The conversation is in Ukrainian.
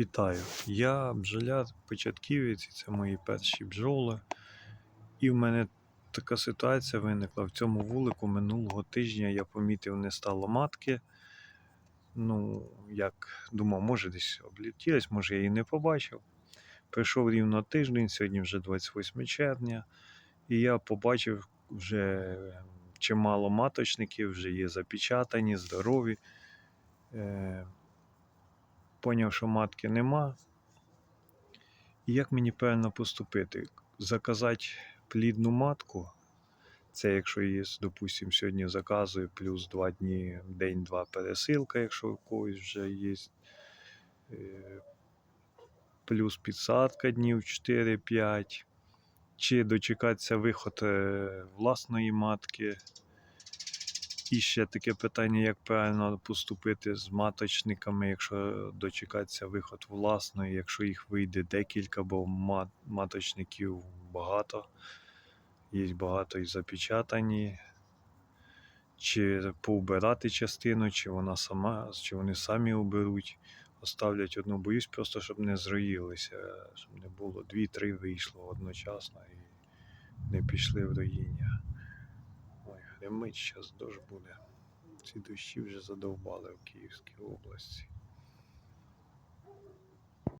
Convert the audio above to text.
Вітаю! Я бджоляр початківець, і це мої перші бджоли. І в мене така ситуація виникла. В цьому вулику минулого тижня я помітив, не стало матки. Ну, як думав, може десь облетілась, може я її не побачив. Прийшов рівно тиждень, сьогодні вже 28 червня, і я побачив вже чимало маточників, вже є запечатані, здорові. Поняв, що матки нема. І як мені правильно поступити? Заказати плідну матку. Це якщо є, допустимо, сьогодні заказую, плюс 2 дні, день-два пересилка, якщо у когось вже є. Е, Плюс підсадка днів 4-5. Чи дочекатися виход е, власної матки. І ще таке питання, як правильно поступити з маточниками, якщо дочекатися виход власної, якщо їх вийде декілька, бо маточників багато, є багато і запечатані. Чи повбирати частину, чи вона сама, чи вони самі оберуть, оставлять одну. Боюсь просто, щоб не зроїлися, щоб не було дві-три вийшло одночасно і не пішли в роїння. Ой, гримить, зараз дощ буде. Ці дощі вже задовбали в Київській області.